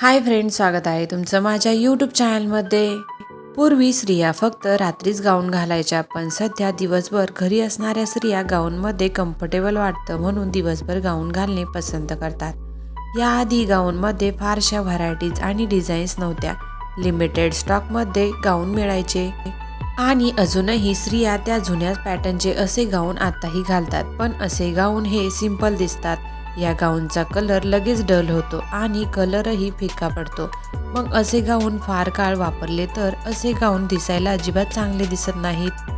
Hi friend स्वागत आहे तुमचं माझ्या यूट्यूब चॅनलमध्ये. पूर्वी स्त्रिया फक्त रात्रीच गाऊन घालायच्या पण सध्या दिवसभर घरी असणाऱ्या स्त्रिया गाऊनमध्ये कम्फर्टेबल वाटतं म्हणून दिवसभर गाऊन घालणे पसंत करतात. याआधी गाऊनमध्ये फारशा व्हरायटीज आणि डिझाईन्स नव्हत्या. लिमिटेड स्टॉकमध्ये गाऊन मिळायचे. आणि अजूनही स्त्रिया त्या जुन्या पॅटर्नचे असे गाऊन आताही घालतात पण असे गाऊन हे सिंपल दिसतात. या गाऊनचा कलर लगेच डल होतो आणि कलरही फिका पडतो. मग असे गाऊन फार काळ वापरले तर असे गाऊन दिसायला अजिबात चांगले दिसत नाहीत.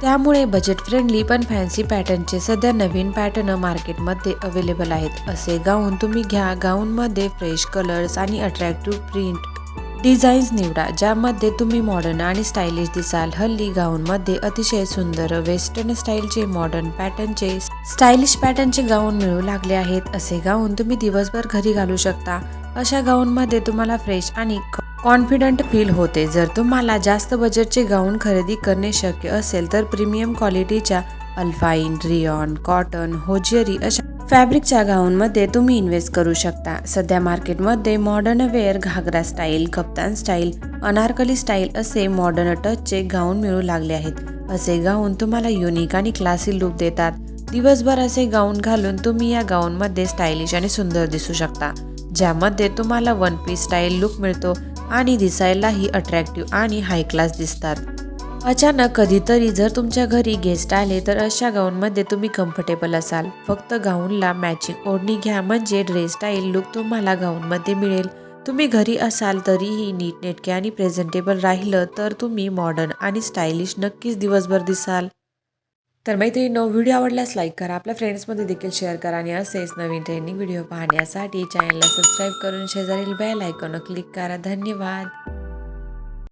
त्यामुळे बजेट फ्रेंडली पण फॅन्सी पॅटर्नचे सध्या नवीन पॅटर्न मार्केटमध्ये अवेलेबल आहेत. असे गाऊन तुम्ही घ्या. गाऊनमध्ये फ्रेश कलर्स आणि अट्रॅक्टिव्ह प्रिंट डिझाईन्स निवडा ज्यामध्ये तुम्ही मॉडर्न आणि स्टायलिश दिसाल. हल्ली गाऊनमध्ये अतिशय सुंदर वेस्टर्न स्टाईलचे मॉडर्न पॅटर्नचे स्टायलिश पॅटर्नचे गाऊन मिळू लागले आहेत. असे गाऊन तुम्ही दिवसभर घरी घालू शकता. अशा गाऊनमध्ये तुम्हाला फ्रेश आणि कॉन्फिडंट फील होते. जर तुम्हाला जास्त बजेटचे गाऊन खरेदी करणे शक्य असेल तर प्रीमियम क्वालिटीच्या अल्फाईन रिऑन कॉटन होजियरी अशा फॅब्रिकच्या गाऊनमध्ये तुम्ही इन्व्हेस्ट करू शकता. सध्या मार्केटमध्ये modern wear ghagra style kaftan style Anarkali style असे मॉडर्न टचचे गाऊन मिळू लागले आहेत. असे गाऊन तुम्हाला युनिक आणि क्लासी लुक देतात. दिवसभर असे गाऊन घालून तुम्ही या गाऊनमध्ये स्टायलिश आणि सुंदर दिसू शकता. ज्यामध्ये तुम्हाला वन पीस स्टाईल लुक मिळतो आणि दिसायलाही अट्रॅक्टिव्ह आणि हाय क्लास दिसतात. अचानक कधीतरी जर तुमच्या घरी गेस्ट आले तर अशा गाऊनमध्ये तुम्ही कम्फर्टेबल असाल. फक्त गाऊनला मॅचिंग ओढणी घ्या म्हणजे ड्रेस स्टाईल लुक तुम्हाला गाऊनमध्ये मिळेल. तुम्ही घरी असाल तरीही नीटनेटके आणि प्रेझेंटेबल राहिलं तर तुम्ही मॉडर्न आणि स्टायलिश नक्कीच दिवसभर दिसाल. तर मैत्रिणी व्हिडिओ आवडल्यास लाईक करा. आपल्या फ्रेंड्समध्ये देखील शेअर करा आणि असेच नवीन ट्रेनिंग व्हिडिओ पाहण्यासाठी चॅनलला सबस्क्राईब करून शेजारील बेल आयकॉन क्लिक करा. धन्यवाद.